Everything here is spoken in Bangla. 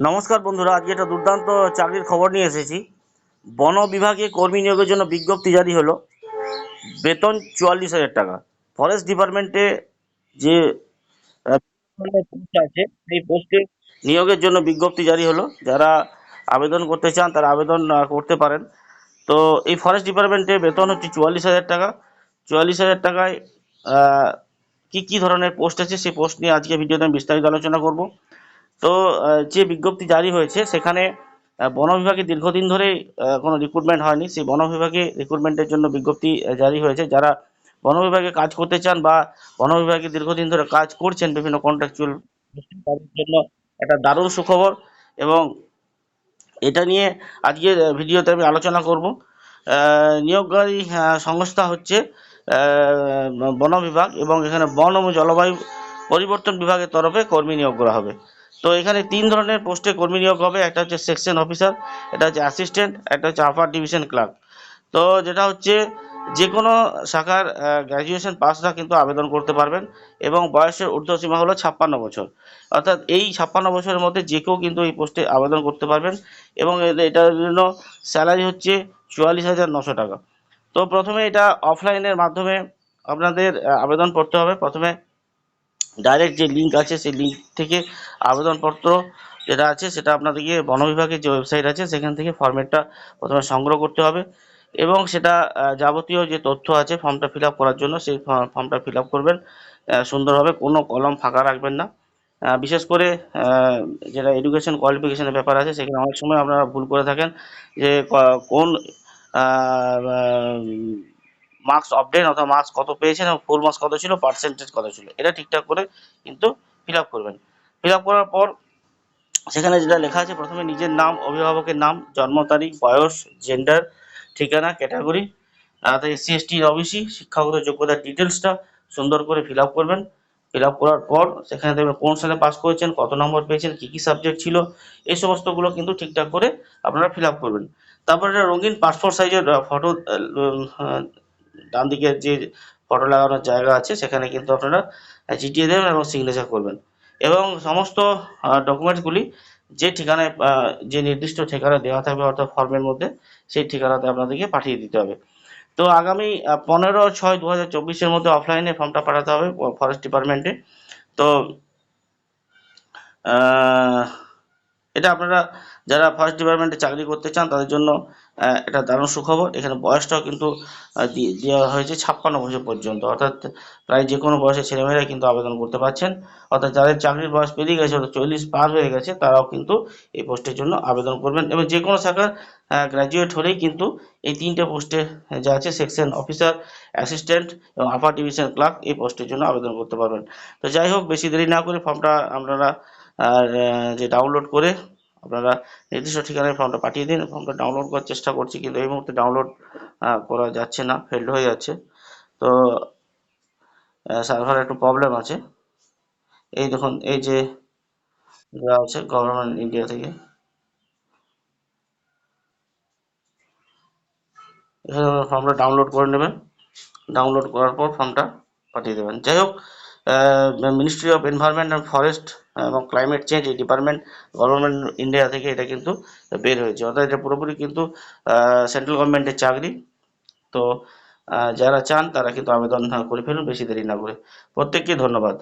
নমস্কার বন্ধুরা, আজকে একটা দুর্দান্ত চাকরির খবর নিয়ে এসেছি। বন বিভাগে কর্মী নিয়োগের জন্য বিজ্ঞপ্তি জারি হলো। বেতন চুয়াল্লিশ হাজার টাকা। ফরেস্ট ডিপার্টমেন্টে যে আছে, সেই পোস্টে নিয়োগের জন্য বিজ্ঞপ্তি জারি হলো। যারা আবেদন করতে চান, তারা আবেদন করতে পারেন। তো এই ফরেস্ট ডিপার্টমেন্টে বেতন হচ্ছে চুয়াল্লিশ হাজার টাকা। চুয়াল্লিশ হাজার টাকায় কি কি ধরনের পোস্ট আছে, সেই পোস্ট নিয়ে আজকে ভিডিওতে আমি বিস্তারিত আলোচনা করব। তো যে বিজ্ঞপ্তি জারি হয়েছে, সেখানে বন বিভাগে দীর্ঘদিন ধরে কোনো রিক্রুটমেন্ট হয়নি। সেই বন বিভাগে রিক্রুটমেন্টের জন্য বিজ্ঞপ্তি জারি হয়েছে। যারা বন বিভাগে কাজ করতে চান বা বন বিভাগে দীর্ঘদিন ধরে কাজ করছেন বিভিন্ন কন্ট্রাকচুয়াল তাদের জন্য একটা দারুণ সুখবর এবং এটা নিয়ে আজকে ভিডিওতে আমি আলোচনা করব। নিয়োগকারী সংস্থা হচ্ছে বন বিভাগ এবং এখানে বন ও জলবায়ু পরিবর্তন বিভাগের তরফে কর্মী নিয়োগ করা হবে। তো এখানে তিন ধরনের পোস্টে কর্মী নিয়োগ হবে। একটা হচ্ছে সেকশন অফিসার এটা হচ্ছে অ্যাসিস্ট্যান্ট একটা হচ্ছে আপার ডিভিশন ক্লার্ক তো যেটা হচ্ছে যে কোনো শাখার গ্র্যাজুয়েশন পাসরা কিন্তু আবেদন করতে পারবেন এবং বয়সের ঊর্ধ্বসীমা হলো ছাপ্পান্ন বছর। অর্থাৎ এই ছাপ্পান্ন বছরের মধ্যে যে কেউ কিন্তু এই পোস্টে আবেদন করতে পারবেন এবং এটার জন্য স্যালারি হচ্ছে চুয়াল্লিশ হাজার নশো টাকা। তো প্রথমে এটা অফলাইনের মাধ্যমে আপনাদের আবেদন করতে হবে। প্রথমে ডাইরেক্ট যে লিঙ্ক আছে, সেই লিঙ্ক থেকে আবেদনপত্র যেটা আছে, সেটা আপনাদেরকে বন বিভাগের যে ওয়েবসাইট আছে, সেখান থেকে ফর্মেটটা প্রথমে সংগ্রহ করতে হবে। এবং সেটা যাবতীয় যে তথ্য আছে ফর্মটা ফিল করার জন্য সেই ফর্মটা ফিল করবেন। সুন্দরভাবে কোনো কলম ফাঁকা রাখবেন না। বিশেষ করে যেটা এডুকেশন কোয়ালিফিকেশনের ব্যাপার আছে, সেখানে অনেক সময় আপনারা ভুল করে থাকেন যে কোন মার্কস অফডেন অথবা মার্কস কত পেয়েছেন এবং ফুল মার্কস কত ছিল পার্সেন্টেজ কত ছিল, এটা ঠিকঠাক করে কিন্তু ফিল করবেন। ফিল করার পর সেখানে যেটা লেখা আছে, প্রথমে নিজের নাম, অভিভাবকের নাম, জন্ম তারিখ, বয়স জেন্ডার ঠিকানা ক্যাটাগরি এসসি এসটি ওবিসি শিক্ষাগত যোগ্যতার ডিটেলসটা সুন্দর করে ফিল করবেন। ফিল করার পর সেখানে দেখবেন কোন সালে পাস করেছেন, কত নম্বর পেয়েছেন, কী কী সাবজেক্ট ছিল এই সমস্তগুলো কিন্তু ঠিকঠাক করে আপনারা ফিল করবেন। তারপর রঙিন পাসপোর্ট সাইজের ফটো ডান দিকের যে ফটো লাগানোর জায়গা আছে, সেখানে কিন্তু আপনারা চিটিয়ে দেবেন এবং সিগনেচার করবেন। এবং সমস্ত ডকুমেন্টসগুলি যে ঠিকানায় যে নির্দিষ্ট ঠিকানা দেওয়া থাকবে, অর্থাৎ ফর্মের মধ্যে, সেই ঠিকানাতে আপনাদেরকে পাঠিয়ে দিতে হবে। তো আগামী পনেরো ছয় দু হাজার চব্বিশের মধ্যে অফলাইনে ফর্মটা পাঠাতে হবে ফরেস্ট ডিপার্টমেন্টে তো এটা আপনারা যারা ফার্স্ট ডিপার্টমেন্টে চাকরি করতে চান, তাদের জন্য এটা দারুণ সুখবর। এখানে বয়সটাও কিন্তু দেওয়া হয়েছে ছাপ্পান্ন বছর পর্যন্ত। অর্থাৎ প্রায় যে কোনো বয়সের ছেলেমেয়েরা কিন্তু আবেদন করতে পারছেন। অর্থাৎ যাদের চাকরির বয়স পেরিয়ে গেছে অর্থাৎ চল্লিশ পার হয়ে গেছে, তারাও কিন্তু এই পোস্টের জন্য আবেদন করবেন। এবং যে কোনো শাখার গ্র্যাজুয়েট হলেই কিন্তু এই তিনটে পোস্টে যা আছে সেকশন অফিসার অ্যাসিস্ট্যান্ট এবং আপার ডিভিশন ক্লার্ক এই পোস্টের জন্য আবেদন করতে পারবেন। তো যাই হোক, বেশি দেরি না করে ফর্মটা আপনারা আর যে ডাউনলোড করে আপনারা নির্দিষ্ট ঠিকানায় ফর্মটা পাঠিয়ে দিন, ফর্মটা ডাউনলোড করার চেষ্টা করছি কিন্তু এই মুহূর্তে ডাউনলোড করা যাচ্ছে না ফেল্ড হয়ে যাচ্ছে। তো সার্ভার একটু প্রবলেম আছে। এই দেখুন, এই যে আছে গভর্নমেন্ট ইন্ডিয়া থেকে। এখানে ফর্মটা ডাউনলোড করে নেবেন। ডাউনলোড করার পর ফর্মটা পাঠিয়ে দেবেন। যাই হোক ministry of environment and forest এবং ক্লাইমেট চেঞ্জ এই ডিপার্টমেন্ট গভর্নমেন্ট ইন্ডিয়া থেকে এটা কিন্তু বের হয়েছে। অর্থাৎ এটা পুরোপুরি কিন্তু সেন্ট্রাল গভর্নমেন্টের চাকরি। তো যারা চান তারা কিন্তু আবেদন করে ফেলুন, বেশি দেরি না করে। প্রত্যেককে ধন্যবাদ।